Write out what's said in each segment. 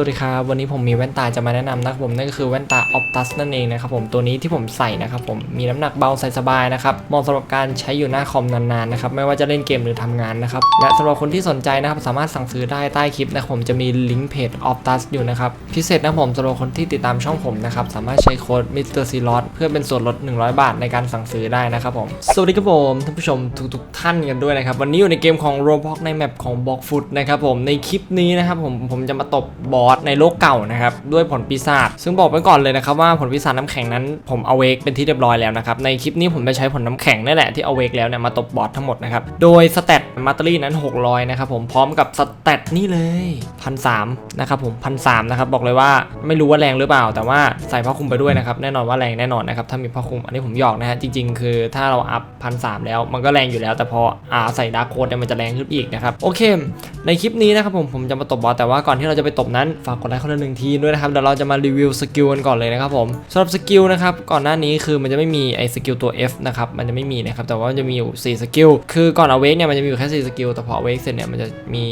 วัสดีครับ วันนี้ผมมีแว่นตาจะมาแนะนำนะครับผมนั่นก็คือแว่นตา Optus นั่นเองนะครับผมตัวนี้ที่ผมใส่นะครับผมมีน้ำหนักเบาใส่สบายนะครับเหมาะสำหรับการใช้อยู่หน้าคอมนานๆนะครับไม่ว่าจะเล่นเกมหรือทำงานนะครับและสำหรับคนที่สนใจนะครับสามารถสั่งซื้อได้ใต้คลิปนะครับผมจะมีลิงก์เพจ Optus อยู่นะครับพิเศษนะครับผมสำหรับคนที่ติดตามช่องผมนะครับสามารถใช้โค้ด Mr. c l o t เพื่อเป็นส่วนลด 100 บาทในการสั่งซื้อได้นะครับผมสวัสดีครับผมท่านผู้ชมทุกๆท่านกันด้วยนะครับวันนี้อยู่ในเกมของ Roblox ในแมปของ b l o c k f o o t นะครับผมในคลิปนี้นะครับผมผมจะมาตบบอสในโลกเก่านะครับด้วยผลปีศาจซึ่งบอกไว้ก่อนเลยนะครับว่าผลปีศาจน้ำแข็งนั้นผมเอาเวกเป็นที่เรียบร้อยแล้วนะครับในคลิปนี้ผมจะใช้ผลน้ำแข็งนี่แหละที่เอาเวกแล้วเนี่ยมาตบบอสทั้งหมดนะครับโดยสเตตมาตอรี่นั้น 600นะครับผมพร้อมกับสเตตนี่เลยพันสนะครับผมพันสนะครับบอกเลยว่าไม่รู้ว่าแรงหรือเปล่า แต่ว่าใส่ผ้าคลุมไปด้วยนะครับแน่นอนว่าแรงแน่นอนนะครับถ้ามีผ้าคลุมอันนี้ผมหยอกนะฮะจริง ๆ คือถ้าเราอัพพันสแล้วมันก็แรงอยู่แล้ว แต่พออ่าใส่ดาร์โคดเนี่ยมันจะแรงขึ้นอีกนะครับโอเค ในคลิปนี้นะครับผมผมจะมาตบบอสแต่ว่าก่อนที่เราจะไปตบนั้นฝากกดไลค์คนละหนึ่งทีด้วยนะครับเดี๋ยวเราจะมารีวิวสกิลกันก่อนเลยนะครับผมสำหรับสกิลนะครับก่อนหน้านี้คือมันจะไม่มีไอ้สกิลตัว F นะครับมันจะไม่มีนะครับแต่ว่ามันจะมีอยู่ 4 สกิล คือก่อนเอาเวกเนี่ยมันจะมีอยู่แค่ 4 สกิลแต่พอเอาเวกเสร็จเนี่ยมันจะมี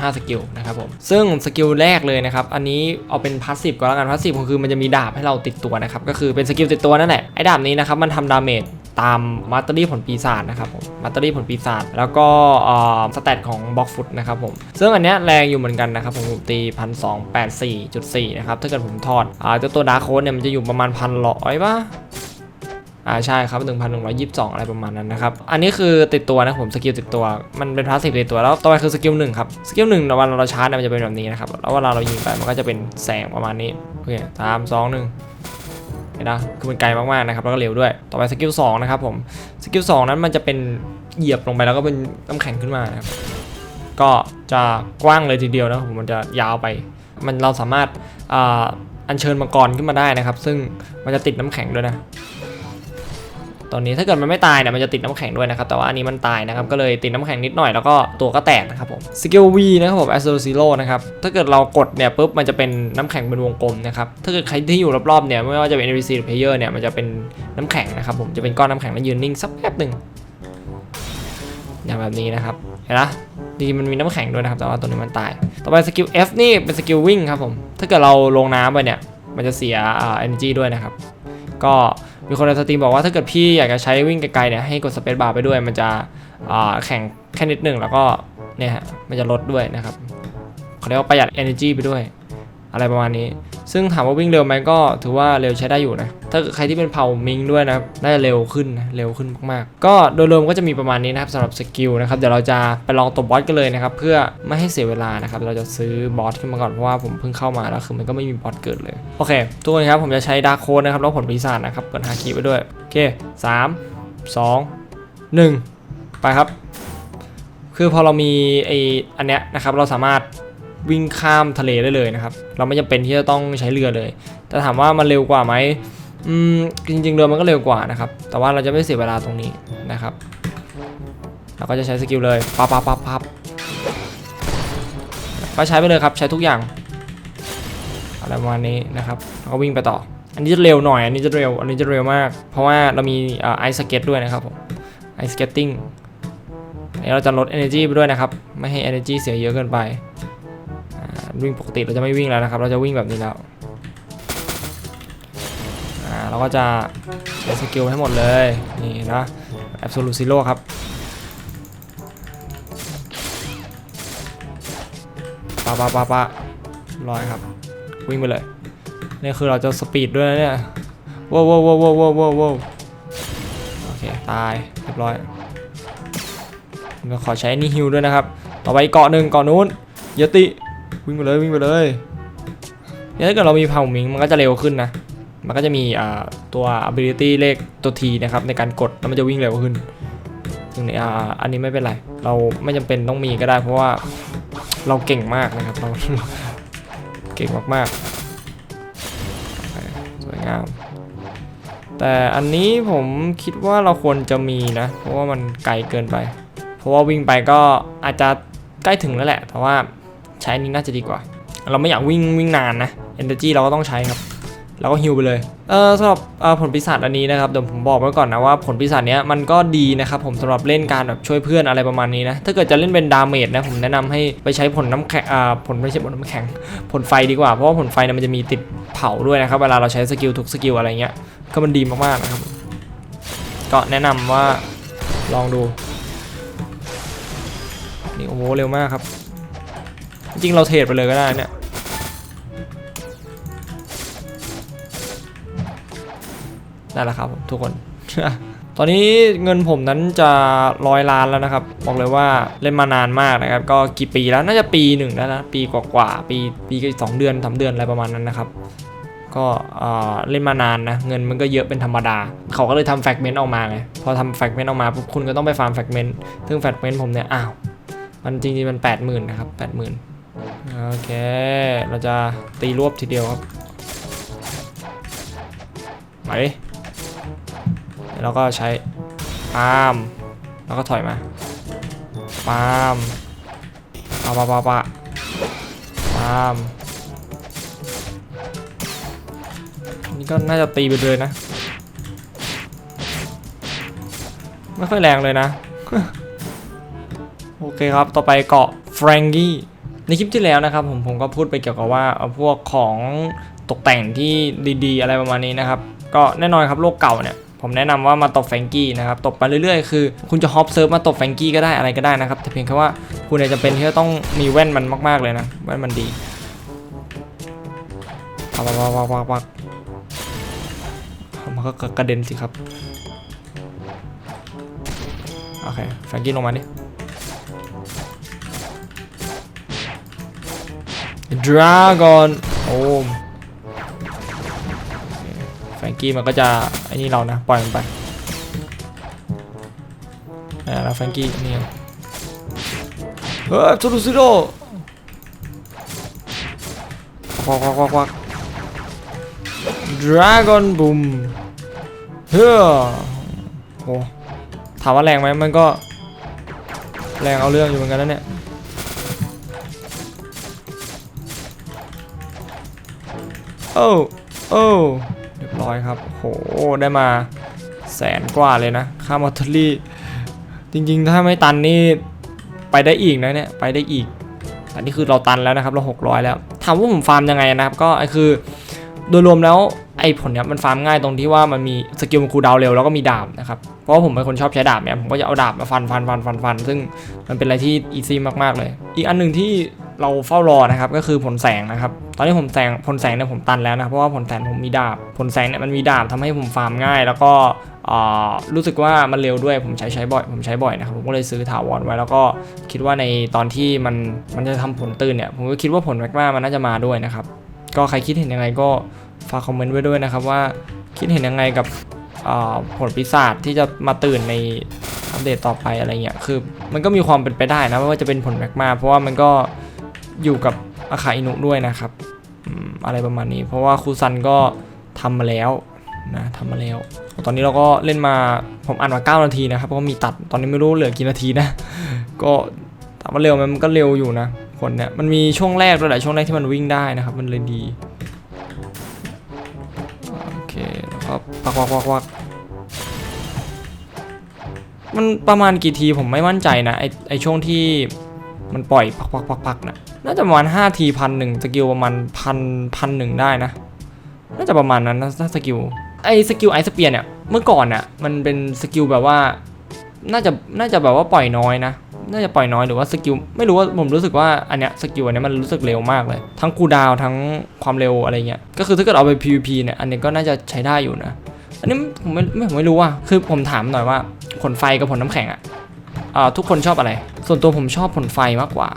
ห้าสกิลนะครับผมซึ่งสกิลแรกเลยนะครับอันนี้เอาเป็นพาสซีฟก่อนแล้วกันพาสซีฟก็คือมันจะมีดาบให้เราติดตัวนะครับก็คือเป็นสกิลติดตัวนั่นแหละไอ้ดาบนี้นะครับมันทำดาเมจ ตามมาตเตอรี่ผลปีศาจนะครับผมมาตเตอรี่ผลปีศาจแล้วก็สเตตของบล็อกฟุตนะครับผมซึ่งอันเนี้ยแรงอยู่เหมือนกันนะครับผมตีพันสองแปดสี่จุดสี่นะครับถ้าเกิดผมถอดอ่าเจ้าตัวดาร์คโค้ดเนี่ยมันจะอยู่ประมาณพันร้อยป่ะอ่าใช่ครับหนึ่งพันหนึ่งร้อยยี่สิบสองอะไรประมาณนั้นนะครับ อันนี้คือติดตัวนะผมสกิลติดตัว มันเป็นพาสซีฟติดตัวแล้วต่อไปคือสกิลหนึ่งครับ สกิลหนึ่งเวลาเราชาร์จเนี่ยมันจะเป็นแบบนี้นะครับ แล้วเวลาเรายิงไปมันก็จะเป็นแสงประมาณนี้ โอเคสามสองหนึ่ง เห็นนะคือมันไกลมากๆนะครับแล้วก็เร็วด้วย ต่อไปสกิล2นะครับผมสกิล2นั้นมันจะเป็นเหยียบลงไปแล้วก็เป็นน้ำแข็งขึ้นมานะครับก็จะกว้างเลยทีเดียวนะผมมันจะยาวไป มันเราสามารถอัญเชิญมังกรขึ้นมาได้นะครับ ซึ่งมันจะติดน้ำแข็งด้วยนะ ตอนนี้ถ้าเกิดมันไม่ตายเนี่ยมันจะติดน้ำแข็งด้วยนะครับแต่ว่าอันนี้มันตายนะครับก็เลยติดน้ำแข็งนิดหน่อยแล้วก็ตัวก็แตกนะครับผมสกิล V นะครับผม a s t r o Zero นะครับถ้าเกิดเรากดเนี่ยปุ๊บมันจะเป็นน้ำแข็งเป็นวงกลมนะครับถ้าเกิดใครที่อยู่รอบๆเนี่ยไม่ว่าจะเป็น NPC หรือ Player เนี่ยมันจะเป็นน้ำแข็งนะครับผมจะเป็นก้อนน้ำแข็งแล้วยืนนิ่งสักแป๊บหนึ่งอย่างแบบนี้นะครับเห็นไหมจริงๆมันมีน้ำแข็งด้วยนะครับแต่ว่าตัวนี้มันตาย ต่อไปสกิล F นี่เป็นสกิลวิ่งครับผมถ้าเกิดเราลงน้ำไปเนี่ยมันจะเสียอ่า energy ด้วยนะครับก็ มีคนในสตรีมบอกว่าถ้าเกิดพี่อยากจะใช้วิ่งไกลๆเนี่ยให้กดสเปซบาร์ไปด้วยมันจะแข่งแค่นิดหนึ่งแล้วก็เนี่ยฮะมันจะลดด้วยนะครับเขาเรียกว่าประหยัด energy ไปด้วย อะไรประมาณนี้ ซึ่งถามว่าวิ่งเร็วไหมก็ถือว่าเร็วใช้ได้อยู่นะ ถ้าใครที่เป็นเผ่ามิงด้วยนะครับน่าจะเร็วขึ้นนะเร็วขึ้นมากๆ ก็โดยรวมก็จะมีประมาณนี้นะครับสำหรับสกิลนะครับเดี๋ยวเราจะไปลองตบบอสกันเลยนะครับเพื่อไม่ให้เสียเวลานะครับเราจะซื้อบอสขึ้นมาก่อนเพราะว่าผมเพิ่งเข้ามาแล้วคือมันก็ไม่มีบอสเกิดเลยโอเคทุกคนครับผมจะใช้ดาร์โคดนะครับแล้วผลปีศาจนะครับเปิดฮาคีไปด้วยโอเคสามสองหนึ่งไปครับ คือพอเรามีไออันเนี้ยนะครับเราสามารถ วิ่งข้ามทะเลได้เลยนะครับ เราไม่จำเป็นที่จะต้องใช้เรือเลย แต่ถามว่ามันเร็วกว่าไหมอืมจริงๆเรือมันก็เร็วกว่านะครับ แต่ว่าเราจะไม่เสียเวลาตรงนี้นะครับ เราก็จะใช้สกิลเลยปั๊บปั๊บปั๊บปั๊บก็ใช้ไปเลยครับ ใช้ทุกอย่างอะไรประมาณนี้นะครับแล้วก็วิ่งไปต่อ อันนี้จะเร็วหน่อย อันนี้จะเร็ว อันนี้จะเร็วมาก เพราะว่าเรามีไอสเก็ตด้วยนะครับผมไอสเก็ตติ้งอันนี้เราจะลด energy ไปด้วยนะครับ ไม่ให้ energy เสียเยอะเกินไป วิ่งปกติเราจะไม่วิ่งแล้วนะครับ เราจะวิ่งแบบนี้แล้วอ่าเราก็จะใช้สกิลให้หมดเลยนี่นะ absolute zero ครับปะปะปะปะร้อยครับ วิ่งไปเลยนี่คือเราจะสปีดด้วยนะเนี่ยว้าวว้าวว้าวว้าวว้าวโอเคตายเรียบร้อยเราขอใช้นี่ฮิวด้วยนะครับ ต่อไปเกาะหนึ่งเกาะนู้นเยติ วิ่งไปเลยวิ่งไปเลยเนี่ยถ้าเกิดเรามีเผ่าหมิงมันก็จะเร็วขึ้นนะ มันก็จะมีตัว ability เลขตัว T นะครับในการกดแล้วมันจะวิ่งเร็วขึ้นซึ่งในอ่าอันนี้ไม่เป็นไร เราไม่จำเป็นต้องมีก็ได้ เพราะว่าเราเก่งมากนะครับเราเก่งมากๆสวยงาม แต่อันนี้ผมคิดว่าเราควรจะมีนะ เพราะว่ามันไกลเกินไป เพราะว่าวิ่งไปก็อาจจะใกล้ถึงแล้วแหละ แต่ว่า ใช้นี้น่าจะดีกว่า เราไม่อยากวิ่งวิ่งนานนะ energy เราก็ต้องใช้ครับแล้วก็ฮิวไปเลย เออสำหรับผลปีศาจอันนี้นะครับเดี๋ยวผมบอกไว้ก่อนนะว่าผลปีศาจเนี้ยมันก็ดีนะครับผมสำหรับเล่นการแบบช่วยเพื่อนอะไรประมาณนี้นะ ถ้าเกิดจะเล่นเป็นดาเมจนะผมแนะนำให้ไปใช้ผลน้ำแข็งอ่าผลไม่ใช่ผลน้ำแข็ง ผลไฟดีกว่า เพราะว่าผลไฟเนี่ยมันจะมีติดเผาด้วยนะครับ เวลาเราใช้สกิลทุกสกิลอะไรเงี้ย ก็มันดีมากๆนะครับ ก็แนะนำว่าลองดู นี่โอ้โหเร็วมากครับ จริงเราเทรดไปเลยก็ได้เนี่ยได้แล้วครับผมทุกคน ตอนนี้เงินผมนั้นจะร้อยล้านแล้วนะครับ บอกเลยว่าเล่นมานานมากนะครับ ก็กี่ปีแล้วน่าจะปีหนึ่งแล้วนะปีกว่าๆปีปีก็สองเดือนสามเดือนอะไรประมาณนั้นนะครับก็เล่นมานานนะเงินมันก็เยอะเป็นธรรมดา เขาก็เลยทำแฟกเมนต์ออกมาไงพอทำแฟกเมนต์ออกมาปุ๊บคุณก็ต้องไปฟาร์มแฟกเมนต์ซึ่งแฟกเมนต์ผมเนี่ยอ้าวมันจริงๆมันแปดหมื่นนะครับแปดหมื่น โอเค เราจะตีรวบทีเดียวครับไปดิแล้วก็ใช้ปามแล้วก็ถอยมาปามปาปาปาปาปามนี่ก็น่าจะตีไปเลยนะ ไม่ค่อยแรงเลยนะ โอเคครับ ต่อไปเกาะแฟรงกี้ ในคลิปที่แล้วนะครับผมผมก็พูดไปเกี่ยวกับว่าเอาพวกของตกแต่งที่ดีๆ อะไรประมาณนี้นะครับก็แน่นอนครับโลกเก่าเนี่ยผมแนะนำว่ามาตบแฟงกี้นะครับตบไปเรื่อยๆ คือ คุณจะฮอปเซิร์ฟมาตบแฟงกี้ก็ได้อะไรก็ได้นะครับแต่เพียงแค่ว่าคุณจะเป็นที่จะต้องมีแว่นมันมากๆเลยนะแว่นมันดีปักปักปักปักปักมันก็กระเด็นสิครับโอเคแฟงกี้ลงมาดิ ดราก้อนโอ้มแฟงกี้มันก็จะไอ้นี่เรานะ ปล่อยมันไปอ่าแล้วแฟงกี้นี่เฮ้ยทูดูซิโร่ควักควักควักควัก Dragon Boom เฮ้อโอ้ถามว่าแรงไหมมันก็แรงเอาเรื่องอยู่เหมือนกันนะเนี่ย โอ้โอ้เรียบร้อยครับโหได้มาแสนกว่าเลยนะ ค่ามอเตอรี่ จริงๆ ถ้าไม่ตันนี่ไปได้อีกนะเนี่ย ไปได้อีกอันนี้คือเราตันแล้วนะครับ เรา 600 แล้ว ถามว่าผมฟาร์มยังไงนะครับ ก็ไอคือ โดยรวมแล้วไอ้ผลเนี้ยมันฟาร์มง่ายตรงที่ว่ามันมีสกิลมันคูดาวเร็วแล้วก็มีดาบนะครับ เพราะว่าผมเป็นคนชอบใช้ดาบเนี่ย ผมก็จะเอาดาบมาฟันฟันฟันฟันฟันซึ่งมันเป็นอะไรที่อีซี่มากๆเลย อีกอันหนึ่งที่ เราเฝ้ารอนะครับก็คือผลแสงนะครับ ตอนนี้ผมแสงผลแสงเนี่ยผมตันแล้วนะเพราะว่าผลแสงผมมีดาบ ผลแสงเนี่ยมันมีดาบทำให้ผมฟาร์มง่าย แล้วก็รู้สึกว่ามันเร็วด้วยผมใช้ใช้บ่อย ผมใช้บ่อยนะครับผมก็เลยซื้อถาวรไว้แล้วก็คิดว่าในตอนที่มันมันจะทำผลตื่นเนี่ยผมก็คิดว่าผลแมกมามันน่าจะมาด้วยนะครับก็ใครคิดเห็นยังไงก็ฝากคอมเมนต์ไว้ด้วยนะครับว่าคิดเห็นยังไงกับผลปีศาจที่จะมาตื่นในอัปเดตต่อไปอะไรเงี้ยคือมันก็มีความเป็นไปได้นะว่าจะเป็นผลแมกมาเพราะว่ามันก็ อยู่กับอาคาอินุด้วยนะครับอะไรประมาณนี้ เพราะว่าครูซันก็ทำมาแล้วนะทำมาแล้ว ตอนนี้เราก็เล่นมาผมอ่านมา 9 นาทีนะครับเพราะมีตัดตอนนี้ไม่รู้เหลือกี่นาทีนะ ก็ถามว่าเร็วไหมมันก็เร็วอยู่นะคนเนี่ยมันมีช่วงแรกด้วยแหละช่วงแรกที่มันวิ่งได้นะครับ มันเลยดีโอเคแล้วก็ปักวักวักวักมันประมาณกี่ทีผมไม่มั่นใจนะไอไอช่วงที่มันปล่อยปักปักปักปักนะ น่าจะประมาณ5ทีพันหนึ่งสกิลประมาณพันพันหนึ่งได้นะ น่าจะประมาณนั้นนะถ้าสกิลไอสกิลไอสเปียเนี่ยเมื่อก่อนน่ะมันเป็นสกิลแบบว่าน่าจะน่าจะแบบว่าปล่อยน้อยนะ น่าจะปล่อยน้อยหรือว่าสกิลไม่รู้ว่าผมรู้สึกว่าอันเนี้ยสกิลอันเนี้ยมันรู้สึกเร็วมากเลย ทั้งคูดาวทั้งความเร็วอะไรเงี้ยก็คือถ้าเกิดเอาไป PVP เนี่ยอันนี้ก็น่าจะใช้ได้อยู่นะ อันนี้ผมไม่ไม่ผมไม่รู้ว่าคือผมถามหน่อยว่าผลไฟกับผลน้ำแข็งอะอ่าทุกคนชอบอะไร ส่วนตัวผมชอบผลไฟมากกว่า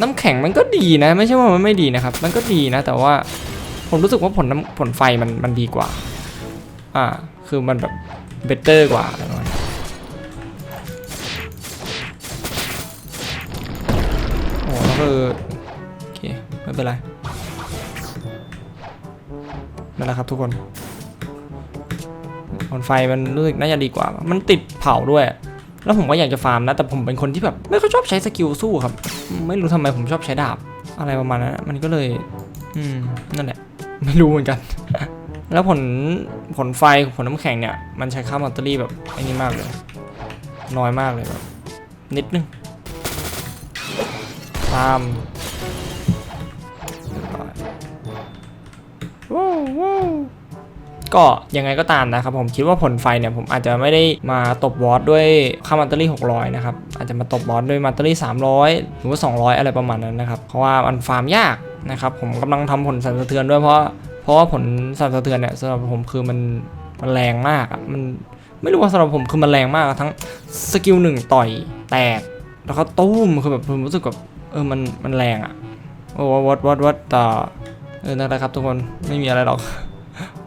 น้ำแข็งมันก็ดีนะ ไม่ใช่ว่ามันไม่ดีนะครับ มันก็ดีนะ แต่ว่าผมรู้สึกว่าผลน้ำผลไฟมันมันดีกว่า อ่า คือมันแบบเบเตอร์กว่าอะไรประมาณโอ้แล้วคือโอเคไม่เป็นไรนั่นแหละครับทุกคนผลไฟมันรู้สึกน่าจะดีกว่า มันติดเผาด้วย แล้วผมก็อยากจะฟาร์มนะ แต่ผมเป็นคนที่แบบไม่ค่อยชอบใช้สกิลสู้ครับ ไม่รู้ทำไมผมชอบใช้ดาบ อะไรประมาณนั้นมันก็เลย อืมนั่นแหละ ไม่รู้เหมือนกัน แล้วผลผลไฟผลน้ำแข็งเนี่ย มันใช้ค่าแบตเตอรี่แบบไอ้นี่มากเลย น้อยมากเลยแบบนิดนึงตามเรียบร้อยว้าวว้าว ก็ยังไงก็ตามนะครับผมคิดว่าผลไฟเนี่ยผมอาจจะไม่ได้มาตบบอสด้วยค่ามัตเตอรี่600 นะครับ อาจจะมาตบบอสด้วยมัตเตอรี่ 300 หรือว่า 200 อะไรประมาณนั้นนะครับ เพราะว่ามันฟาร์มยากนะครับผมกำลังทำผลสั่นสะเทือนด้วยเพราะเพราะว่าผลสั่นสะเทือนเนี่ยสำหรับผมคือมันมันแรงมากอะมันไม่รู้ว่าสำหรับผมคือมันแรงมากทั้งสกิลหนึ่งต่อยแตก แล้วก็ตุ้มคือแบบผมรู้สึกแบบเออมันมันแรงอะโอ้วัดวัดวัดต่อเออนั่นแหละครับทุกคนไม่มีอะไรหรอก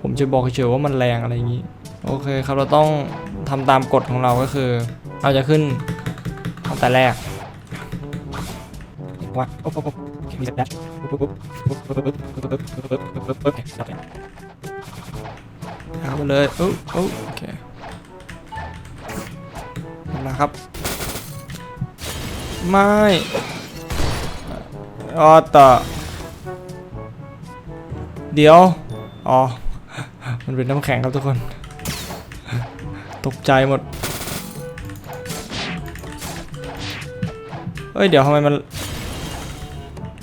ผมจะบอกเฉยว่ามันแรงอะไรอย่างนี้ โอเคครับเราต้องทำตามกฎของเราก็คือ เราจะขึ้นตั้งแต่แรกว่าโอ้โหมีแบบเอาไปเลยโอ้โอเคมาครับ ไม่ออต่อเดี๋ยว อ๋อ มันเป็นน้ำแข็งครับทุกคน ตกใจหมดเฮ้ย เดี๋ยวทำไมมัน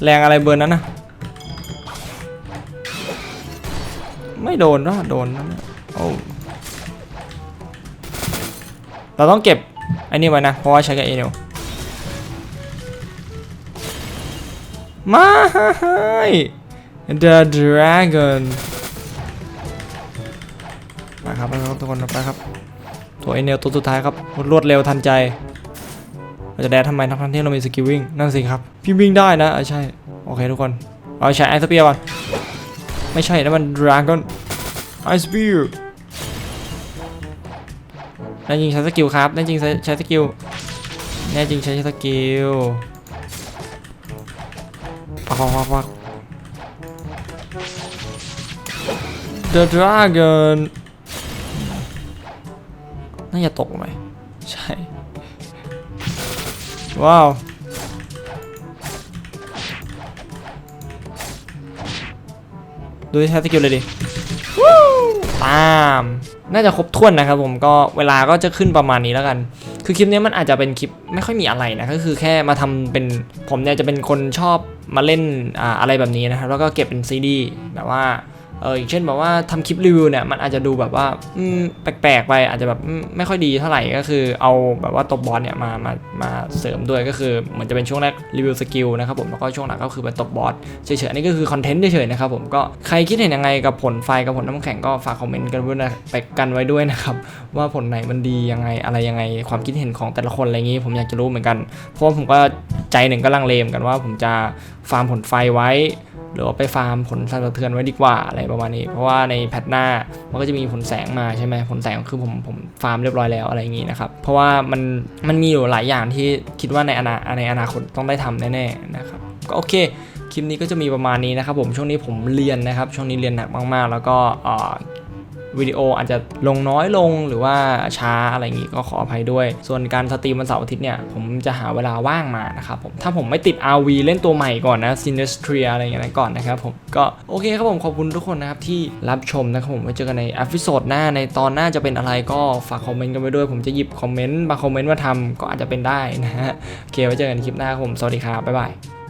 แรงอะไรเบอร์นั้นนะ ไม่โดนวะโดนนะเนี่ยโอ้เราต้องเก็บไอ้นี่ไว้นะ เพราะว่าใช้กับเอเนลมา The Dragon มาครับมา ครับทุกคนไปครับ ตัวเอเนลตัวสุดท้ายครับรวดเร็วทันใจเราจะแดดทำไมทั้งที่เรามีสกิลวิ่งนั่นสิครับ พี่วิ่งได้นะใช่ โอเคทุกคนเราใช้ไอสเปียร์ก่อนไม่ใช่นะมัน Dragon ไอสเปียร์แน่จริงใช้สกิลครับแน่จริงใช้ใช้สกิลแน่จริงใช้สกิลปักปักปักปัก The Dragon น่าจะตกไหมใช่ ว้าว ดูที่ใช้สกิลเลยดิวู้ตาม น่าจะครบถ้วนนะครับผมก็เวลาก็จะขึ้นประมาณนี้แล้วกัน คือคลิปนี้มันอาจจะเป็นคลิปไม่ค่อยมีอะไรนะ ก็คือแค่มาทำเป็นผมเนี่ยจะเป็นคนชอบมาเล่นอ่าอะไรแบบนี้นะครับ แล้วก็เก็บเป็นซีดีแบบว่า เอออย่างเช่นแบบว่าทำคลิปรีวิวเนี่ยมันอาจจะดูแบบว่าแปลกๆไปอาจจะแบบไม่ค่อยดีเท่าไหร่ก็คือเอาแบบว่าตบบอสเนี่ยมามามาเสริมด้วยก็คือเหมือนจะเป็นช่วงแรกรีวิวสกิลนะครับผมแล้วก็ช่วงหลังก็คือเป็นตบบอสเฉยๆอันนี้ก็คือคอนเทนต์เฉยๆนะครับผมก็ใครคิดเห็นยังไงกับผลไฟกับผลน้ำแข็งก็ฝากคอมเมนต์กันไว้นะไปกันไว้ด้วยนะครับว่าผลไหนมันดียังไงอะไรยังไงความคิดเห็นของแต่ละคนอะไรอย่างนี้ ผมอยากจะรู้เหมือนกัน เพราะผมก็ ใจหนึ่งก็ลังเลเหมอนกันว่าผมจะฟาร์มผลไฟไว้ หรือว่าไปฟาร์มผลสั่นสะเทือนไว้ดีกว่าอะไรประมาณนี้ เพราะว่าในแพทหน้ามันก็จะมีผลแสงมาใช่ไหมผลแสงคือผมผมฟาร์มเรียบร้อยแล้วอะไรอย่างนี้นะครับ เพราะว่ามันมันมีอยู่หลายอย่างที่คิดว่าในอนาในอนาคตต้องได้ทำแน่ๆนะครับก็โอเคคลิปนี้ก็จะมีประมาณนี้นะครับผมช่วงนี้ผมเรียนนะครับ ช่วงนี้เรียนหนักมากๆ แล้วก็ วิดีโออาจจะลงน้อยลงหรือว่าช้าอะไรอย่างงี้ก็ขออภัยด้วย ส่วนการสตรีมวันเสาร์อาทิตย์เนี่ย ผมจะหาเวลาว่างมานะครับผม ถ้าผมไม่ติด RV เล่นตัวใหม่ก่อนนะ Sinistria อะไรอย่างเงี้ยก่อนนะครับผม ก็โอเคครับผมขอบคุณทุกคนนะครับที่รับชมนะครับผมไว้เจอกันในอพิโซดหน้าในตอนหน้าจะเป็นอะไรก็ฝากคอมเมนต์กันไว้ด้วย ผมจะหยิบคอมเมนต์บางคอมเมนต์มาทำก็อาจจะเป็นได้นะฮะโอเคไว้เจอกันคลิปหน้าครับผมสวัสดีครับบ๊ายบาย